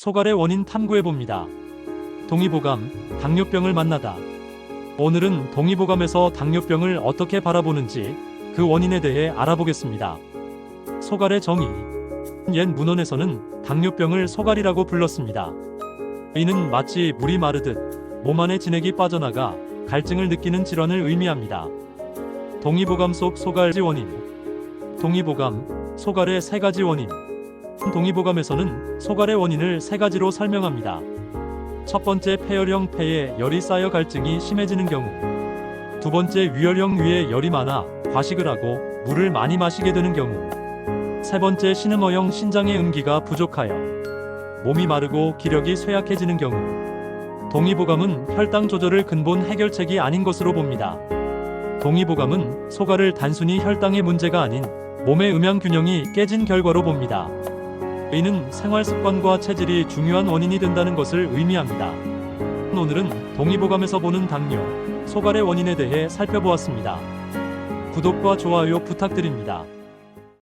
소갈의 원인 탐구해 봅니다. 동의보감, 당뇨병을 만나다. 오늘은 동의보감에서 당뇨병을 어떻게 바라보는지 그 원인에 대해 알아보겠습니다. 소갈의 정의. 옛 문헌에서는 당뇨병을 소갈이라고 불렀습니다. 이는 마치 물이 마르듯 몸 안에 진액이 빠져나가 갈증을 느끼는 질환을 의미합니다. 동의보감 속 소갈지 원인. 동의보감, 소갈의 세 가지 원인. 동의보감에서는 소갈의 원인을 세 가지로 설명합니다. 첫 번째 폐열형 폐에 열이 쌓여 갈증이 심해지는 경우. 두 번째 위열형 위에 열이 많아 과식을 하고 물을 많이 마시게 되는 경우. 세 번째 신음어형 신장의 음기가 부족하여 몸이 마르고 기력이 쇠약해지는 경우. 동의보감은 혈당 조절을 근본 해결책이 아닌 것으로 봅니다. 동의보감은 소갈을 단순히 혈당의 문제가 아닌 몸의 음양 균형이 깨진 결과로 봅니다. 이는 생활 습관과 체질이 중요한 원인이 된다는 것을 의미합니다. 오늘은 동의보감에서 보는 당뇨, 소갈의 원인에 대해 살펴보았습니다. 구독과 좋아요 부탁드립니다.